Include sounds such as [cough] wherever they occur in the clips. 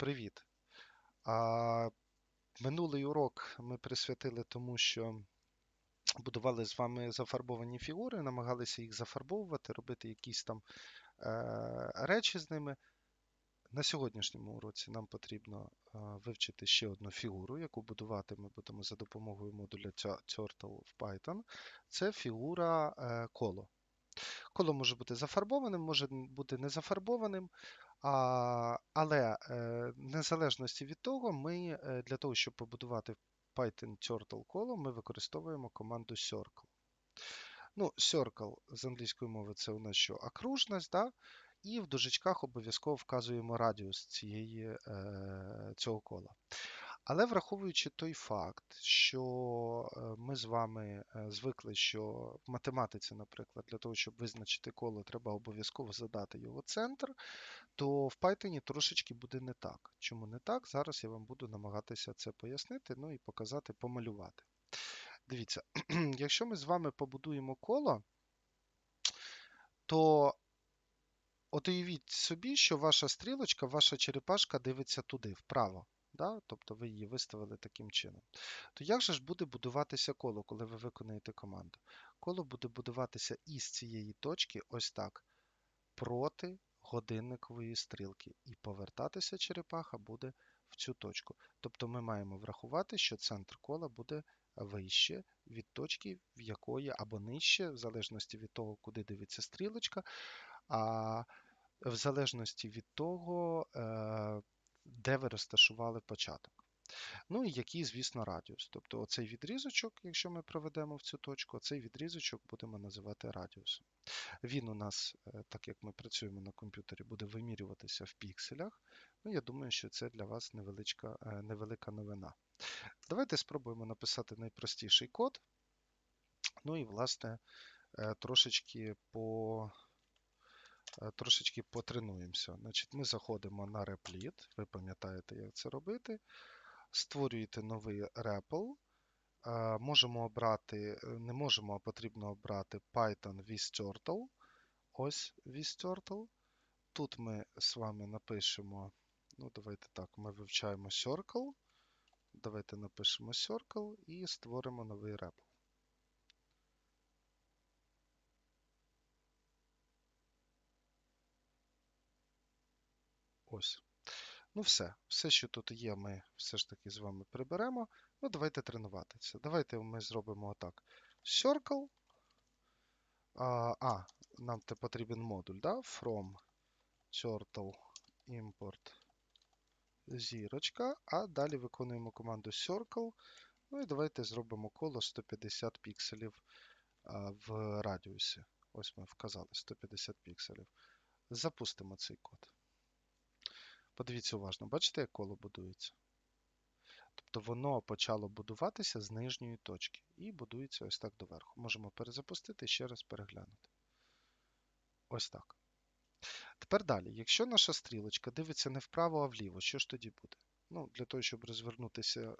Привіт. А, Минулий урок ми присвятили тому, що будували з вами зафарбовані фігури, намагалися їх зафарбовувати, робити якісь там е, речі з ними. На сьогоднішньому уроці нам потрібно е, вивчити ще одну фігуру, яку будувати ми будемо за допомогою модуля Turtle в Python. Це фігура е, коло. Коло може бути зафарбованим, може бути не зафарбованим. А, Але е, незалежності від того, ми е, для того, щоб побудувати Python Turtle коло, ми використовуємо команду Circle. Ну, Circle з англійської мови це у нас що окружність, да? і в дужечках обов'язково вказуємо радіус цієї, е, цього кола. Але враховуючи той факт, що е, ми з вами е, звикли, що в математиці, наприклад, для того, щоб визначити коло, треба обов'язково задати його центр, то в Python трошечки буде не так. Чому не так? Зараз я вам буду намагатися це пояснити, ну і показати, помалювати. Дивіться, [clears throat] якщо ми з вами побудуємо коло, то от уявіть собі, що ваша стрілочка, ваша черепашка дивиться туди, вправо. Да? Тобто ви її виставили таким чином. То як же ж буде будуватися коло, коли ви виконуєте команду? Коло буде будуватися із цієї точки, ось так, проти годинникової стрілки. І повертатися черепаха буде в цю точку. Тобто ми маємо врахувати, що центр кола буде вище від точки, в якої або нижче, в залежності від того, куди дивиться стрілочка, а в залежності від того, е, де ви розташували початок. Ну і який, звісно, радіус. Тобто оцей відрізочок, якщо ми проведемо в цю точку, цей відрізочок будемо називати радіусом. Він у нас, е, так як ми працюємо на комп'ютері, буде вимірюватися в пікселях. Ну, Я думаю, що це для вас невеличка, е, невелика новина. Давайте спробуємо написати найпростіший код. Ну і, власне, е, трошечки по. Трошечки потренуємося. Значить, Ми заходимо на Replit, ви пам'ятаєте, як це робити. Створюєте новий REPL. Можемо обрати, е, не можемо, а потрібно обрати Python with Ось with Тут ми з вами напишемо, ну, давайте так, ми вивчаємо Circle. Давайте напишемо Circle і створимо новий REPL. Ось. Ну, все. Все, що тут є, ми все ж таки з вами приберемо. Ну, давайте тренуватися. Давайте ми зробимо отак. Circle. А, а нам те потрібен модуль, да? From turtle import зірочка. А далі виконуємо команду Circle. Ну і давайте зробимо коло 150 пікселів а, в радіусі. Ось ми вказали 150 пікселів. Запустимо цей код. Подивіться уважно, бачите, як коло будується? Тобто воно почало будуватися з нижньої точки і будується ось так доверху. Можемо перезапустити і ще раз переглянути. Ось так. Тепер далі, якщо наша стрілочка дивиться не вправо, а вліво, що ж тоді буде? Ну, Для того, щоб розвернутися е,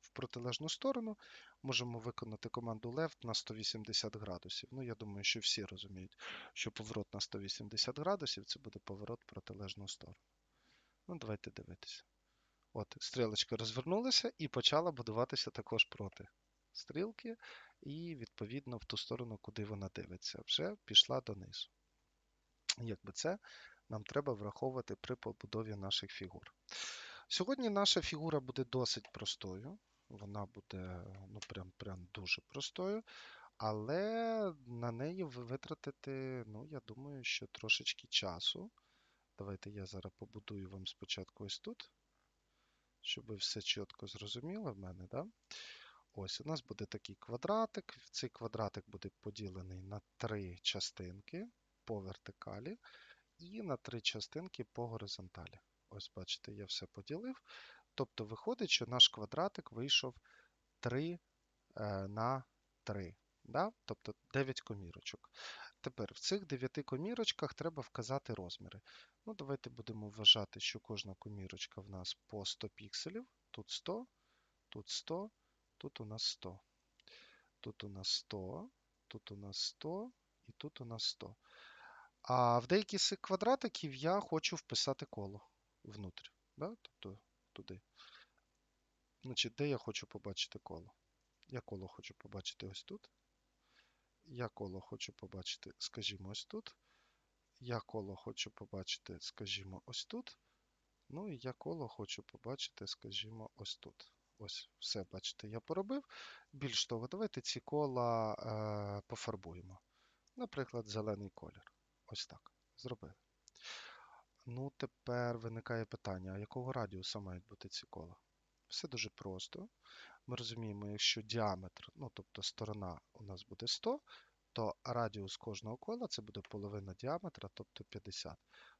в протилежну сторону, можемо виконати команду left на 180 градусів. Ну, я думаю, що всі розуміють, що поворот на 180 градусів це буде поворот в протилежну сторону. Ну, Давайте дивитися. От, Стрілочка розвернулася і почала будуватися також проти стрілки, і, відповідно, в ту сторону, куди вона дивиться, вже пішла донизу. Якби це нам треба враховувати при побудові наших фігур. Сьогодні наша фігура буде досить простою. Вона буде ну, прям, прям дуже простою. Але на неї ви витратите, ну, я думаю, що трошечки часу. Давайте я зараз побудую вам спочатку ось тут, щоб ви все чітко зрозуміли в мене. Да? Ось, у нас буде такий квадратик. Цей квадратик буде поділений на три частинки по вертикалі і на три частинки по горизонталі. Ось, бачите, я все поділив. Тобто, виходить, що наш квадратик вийшов 3 е, на 3. Да? Тобто 9 комірочок. Тепер в цих 9 комірочках треба вказати розміри. Ну, Давайте будемо вважати, що кожна комірочка в нас по 100 пікселів. Тут 100, тут 100, тут у нас 100. Тут у нас 100, тут у нас 100 і тут у нас 100. А в деякі з квадратиків я хочу вписати коло. внутрь. Да? Тобто туди. Значить, де я хочу побачити коло? Я коло хочу побачити ось тут. Я коло хочу побачити, скажімо, ось тут. Я коло хочу побачити, скажімо, ось тут. Ну і я коло хочу побачити, скажімо, ось тут. Ось, все, бачите, я поробив. Більш того, давайте ці кола е, пофарбуємо. Наприклад, зелений колір. Ось так. Зробили. Ну, тепер виникає питання: а якого радіуса мають бути ці кола? Все дуже просто. Ми розуміємо, якщо діаметр, ну тобто сторона у нас буде 100, то радіус кожного кола це буде половина діаметра, тобто 50.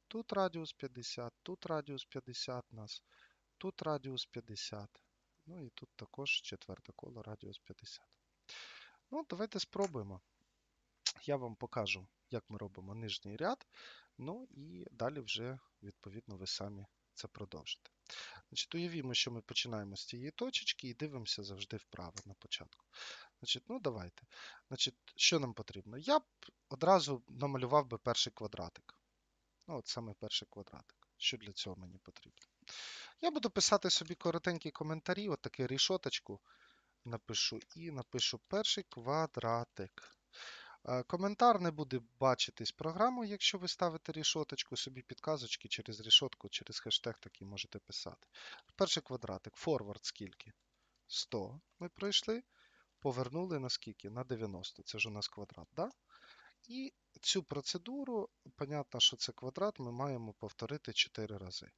Тут радіус 50, тут радіус 50 у нас, тут радіус 50. Ну і тут також четверте коло радіус 50. Ну, давайте спробуємо. Я вам покажу, як ми робимо нижній ряд. Ну і далі вже, відповідно, ви самі це продовжите. Значить, Уявімо, що ми починаємо з цієї точечки і дивимося завжди вправо на початку. Значить, Ну, давайте. Значить, Що нам потрібно? Я б одразу намалював би перший квадратик. Ну, от саме перший квадратик. Що для цього мені потрібно? Я буду писати собі коротенькі коментарі, от таку рішоточку напишу і напишу перший квадратик. Е, Коментар не буде бачитись програмою, якщо ви ставите рішоточку, собі підказочки через рішотку, через хештег такий можете писати. Перший квадратик. Форвард скільки? 100 ми пройшли. Повернули на скільки? На 90. Це ж у нас квадрат, да? І цю процедуру, понятно, що це квадрат, ми маємо повторити 4 рази.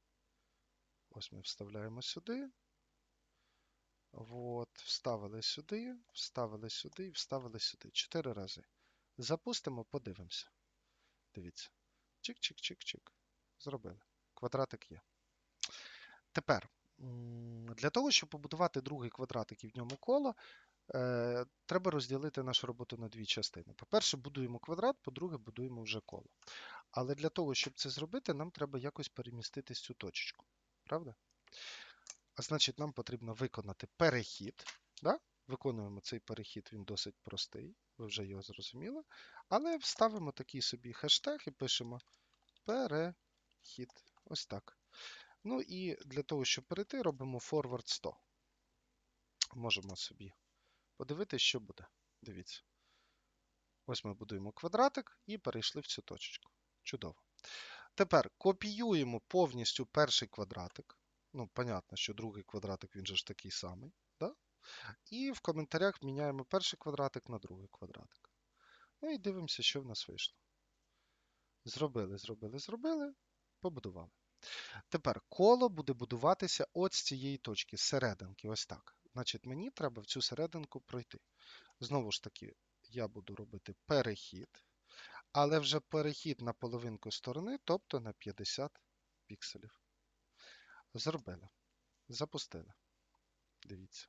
Ось ми вставляємо сюди. От, вставили сюди, вставили сюди і вставили сюди. 4 рази. Запустимо, подивимося. Дивіться. Чик-чик-чик-чик. Зробили. Квадратик є. Тепер, для того, щоб побудувати другий квадратик і в ньому коло, е, треба розділити нашу роботу на дві частини. По-перше, будуємо квадрат, по-друге, будуємо вже коло. Але для того, щоб це зробити, нам треба якось перемістити цю точечку. Правда? А значить, нам потрібно виконати перехід. Да? Виконуємо цей перехід, він досить простий, ви вже його зрозуміли. Але вставимо такий собі хештег і пишемо перехід. Ось так. Ну і для того, щоб перейти, робимо forward 100. Можемо собі подивитися, що буде. Дивіться. Ось ми будуємо квадратик і перейшли в цю точечку. Чудово. Тепер копіюємо повністю перший квадратик. Ну, понятно, що другий квадратик він же ж такий самий. І в коментарях міняємо перший квадратик на другий квадратик. Ну і дивимося, що в нас вийшло. Зробили, зробили, зробили, побудували. Тепер коло буде будуватися от з цієї точки, серединки, ось так. Значить, мені треба в цю серединку пройти. Знову ж таки, я буду робити перехід, але вже перехід на половинку сторони, тобто на 50 пікселів. Зробили. Запустили. Дивіться.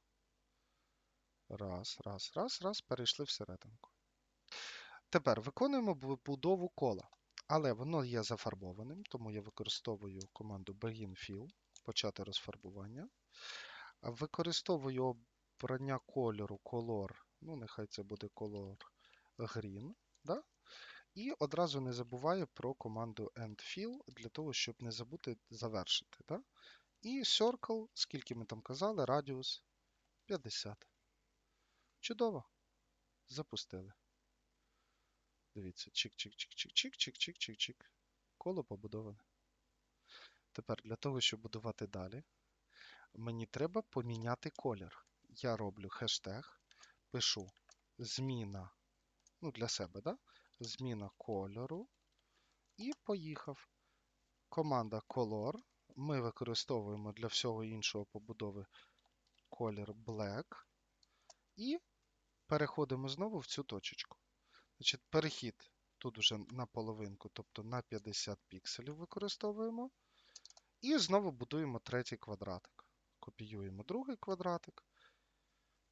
Раз, раз, раз, раз, перейшли всерединку. Тепер виконуємо будову кола. Але воно є зафарбованим, тому я використовую команду Begin Fill, почати розфарбування. Використовую обрання кольору Color, ну, нехай це буде Color Green. Да? І одразу не забуваю про команду EndFill, для того, щоб не забути завершити. Да? І Circle, скільки ми там казали, радіус 50. Чудово. Запустили. Дивіться, чик-чик-чик-чик-чик-чик-чик-чик-чик. Коло побудоване. Тепер для того, щоб будувати далі, мені треба поміняти колір. Я роблю хештег, пишу зміна, ну, для себе, да? зміна кольору. І поїхав. Команда Color. Ми використовуємо для всього іншого побудови колір Black. І переходимо знову в цю точечку. Значить, Перехід тут вже на половинку, тобто на 50 пікселів використовуємо. І знову будуємо третій квадратик. Копіюємо другий квадратик,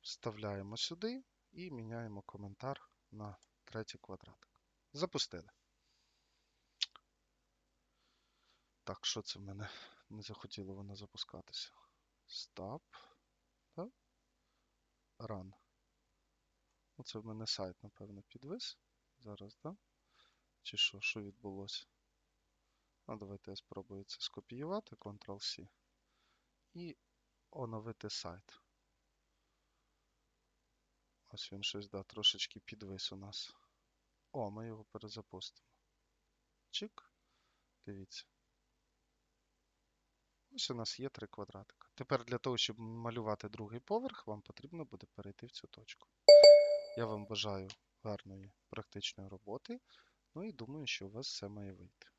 вставляємо сюди і міняємо коментар на третій квадратик. Запустили. Так, що це в мене? Не захотіло воно запускатися. Stop. Да? Оце в мене сайт, напевно, підвис. Зараз? Да? Чи що? Що відбулося? Ну, давайте я спробую це скопіювати, Ctrl-C. І оновити сайт. Ось він щось, да, трошечки підвис у нас. О, ми його перезапустимо. Чик. Дивіться. Ось у нас є три квадратика. Тепер для того, щоб малювати другий поверх, вам потрібно буде перейти в цю точку. Я вам бажаю гарної практичної роботи. Ну і думаю, що у вас все має вийти.